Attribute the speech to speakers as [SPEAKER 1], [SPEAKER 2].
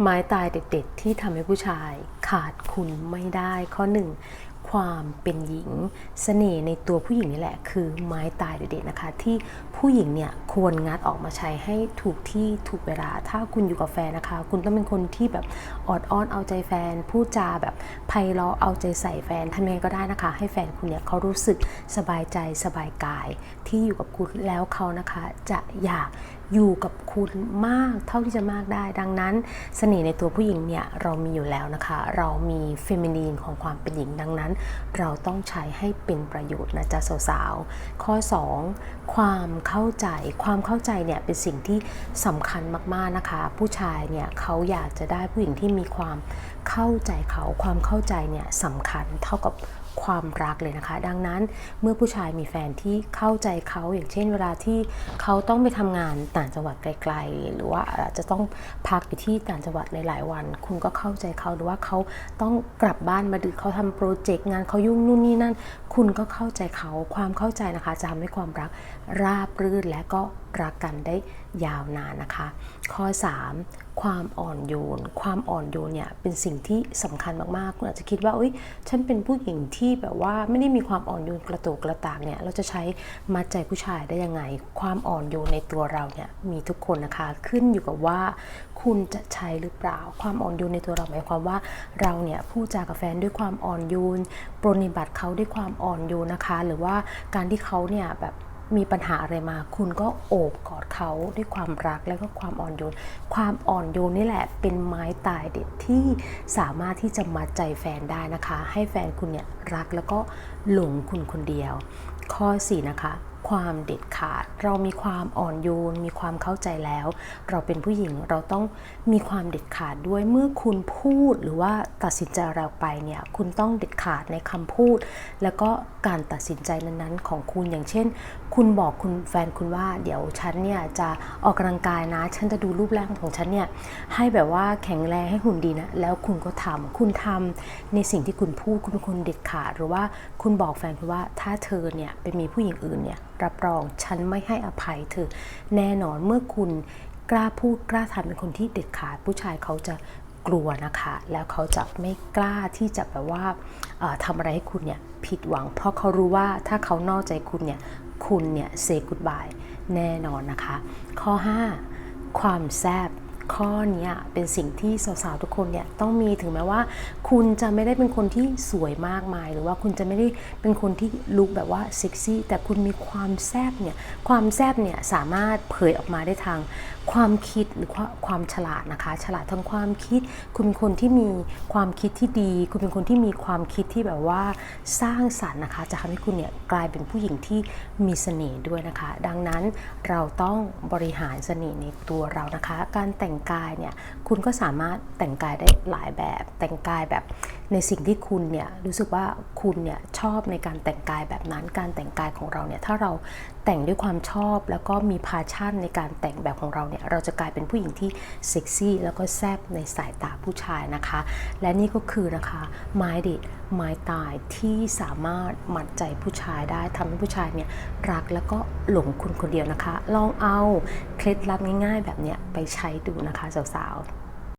[SPEAKER 1] ไม้ตายเด็ดๆที่ทำให้ผู้ชาย ขาดคุณไม่ได้ ข้อหนึ่งความเป็นหญิงเสน่ห์ในตัวผู้หญิงนี่แหละ คือไม้ตายเด็ดๆนะคะ ที่ผู้หญิงเนี่ยควรงัดออกมาใช้ให้ถูกที่ถูกเวลา ถ้าคุณอยู่กับแฟนนะคะ คุณต้องเป็นคนที่แบบออดอ้อนเอาใจแฟน พูดจาแบบไพเราะเอาใจใส่แฟนทำยังไงก็ได้นะคะ ให้แฟนคุณเนี่ยเขารู้สึกสบายใจสบายกาย ที่อยู่กับคุณแล้วเขานะคะจะอยากอยู่กับคุณมากเท่าที่จะมากได้ ดังนั้นเสน่ห์ในตัวผู้หญิงเนี่ยเรามีอยู่แล้วนะคะเรามีเฟมินีนของความเป็นหญิงดังนั้น เราต้องใช้ให้เป็นประโยชน์นะจ๊ะสาวๆข้อ 2 ความเข้าใจความเข้าใจเนี่ยเป็นสิ่งที่สำคัญมากๆนะคะ ผู้ชายเนี่ยเขาอยากจะได้ผู้หญิงที่มีความ เข้าใจเขาความเข้าใจเนี่ยสำคัญเท่ากับความรักเลยนะคะ ดังนั้นเมื่อผู้ชายมีแฟนที่เข้าใจเขาอย่างเช่น เวลาที่เขาต้องไปทำงานต่างจังหวัดไกลๆ หรือว่าอาจจะต้องพักอยู่ที่ต่างจังหวัดในหลายวัน คุณก็เข้าใจเขาหรือว่าเขาต้องกลับบ้านมาดึกเขาทำโปรเจกต์งานเขายุ่งนู่นนี่นั่น คุณก็เข้าใจเขาความเข้าใจนะคะ จะทำให้ความรักราบรื่นและก็ รักกันได้ยาวนานนะคะ ข้อ 3 ความอ่อนโยน ความอ่อนโยนเนี่ยเป็นสิ่งที่สำคัญมากๆ คุณอาจจะคิดว่าอุ้ยฉันเป็นผู้หญิงที่แบบว่าไม่ได้มีความอ่อนโยนกระโตกกระตากเนี่ย เราจะใช้มัดใจผู้ชายได้ยังไง ความอ่อนโยนในตัวเราเนี่ยมีทุกคนนะคะ ขึ้นอยู่กับว่าคุณจะใช้หรือเปล่า ความอ่อนโยนในตัวเราหมายความว่าเราเนี่ยพูดจากับแฟนด้วยความอ่อนโยนปรนนิบัติเขาด้วยความอ่อนโยนนะคะ หรือว่าการที่เขาเนี่ยแบบ มีปัญหาอะไรมา คุณก็โอบกอดเขาด้วยความรักและก็ความอ่อนโยน ความอ่อนโยนนี่แหละเป็นไม้ตายเด็ดที่สามารถที่จะมัดใจแฟนได้นะคะ ให้แฟนคุณเนี่ยรักแล้วก็หลงคุณคนเดียว ข้อ 4 นะคะ ความเด็ดขาด เรามีความอ่อนโยน มีความเข้าใจแล้ว เราเป็นผู้หญิงเราต้องมีความเด็ดขาดด้วยเมื่อคุณพูดหรือว่าตัดสินใจเราไปเนี่ยคุณต้องเด็ดขาดในคำพูด แล้วก็การตัดสินใจนั้นๆ ของคุณอย่างเช่น คุณบอกคุณแฟนคุณว่า เดี๋ยวฉันเนี่ยจะออกกำลังกายนะ ฉันจะดูรูปร่างของฉันเนี่ยให้แบบว่าแข็งแรงให้หุ่นดีนะแล้วคุณก็ทำคุณทำในสิ่งที่คุณพูดคุณเป็นคนเด็ดขาดหรือว่าคุณบอกแฟนคุณว่าถ้าเธอเนี่ยไปมีผู้หญิงอื่นเนี่ย รับรอง ฉันไม่ให้อภัยเธอแน่นอนเมื่อคุณกล้าพูดกล้าทำเป็นคนที่เด็ดขาดผู้ชายเขาจะกลัวนะคะ แล้วเขาจะไม่กล้าที่จะแบบว่าทำอะไรให้คุณเนี่ยผิดหวัง เพราะเขารู้ว่าถ้าเขานอกใจคุณเนี่ยคุณเนี่ยเซกุดบายแน่นอนนะคะ ข้อ 5 ความแซบ ข้อนี้เป็นสิ่งที่สาวๆทุกคนเนี่ยต้องมีถึงแม้ว่า คุณจะไม่ได้เป็นคนที่สวยมากมาย หรือว่าคุณจะไม่ได้เป็นคนที่ลุคแบบว่าเซ็กซี่แต่คุณมีความแซบเนี่ยความแซบเนี่ยสามารถเผยออกมาได้ทางความคิดหรือว่าความฉลาดนะคะ ฉลาดทางความคิด คุณเป็นคนที่มีความคิดที่ดี คุณเป็นคนที่มีความคิดที่แบบว่าสร้างสรรค์นะคะ จะทำให้คุณเนี่ยกลายเป็นผู้หญิงที่มีเสน่ห์ด้วยนะคะ ดังนั้นเราต้องบริหารเสน่ห์ในตัวเรานะคะ การแต่งกายเนี่ยคุณก็สามารถแต่งกายได้หลายแบบ แต่งกายแบบในสิ่งที่คุณเนี่ยรู้สึกว่าคุณเนี่ยชอบในการแต่งกายแบบนั้นการแต่งกายของเราเนี่ยถ้าเราแต่งด้วยความชอบแล้วก็มีพาชั่นในการแต่งแบบของเราเนี่ยเราจะกลายเป็นผู้หญิงที่เซ็กซี่แล้วก็แซ่บในสายตาผู้ชายนะคะ และนี่ก็คือนะคะไม้ด็ดไม้ตายที่สามารถมัดใจผู้ชายได้ทำให้ผู้ชายเนี่ยรักแล้วก็หลงคุณคนเดียวนะคะ ลองเอาเคล็ดลับง่ายๆแบบเนี้ยไปใช้ดูนะคะสาวๆ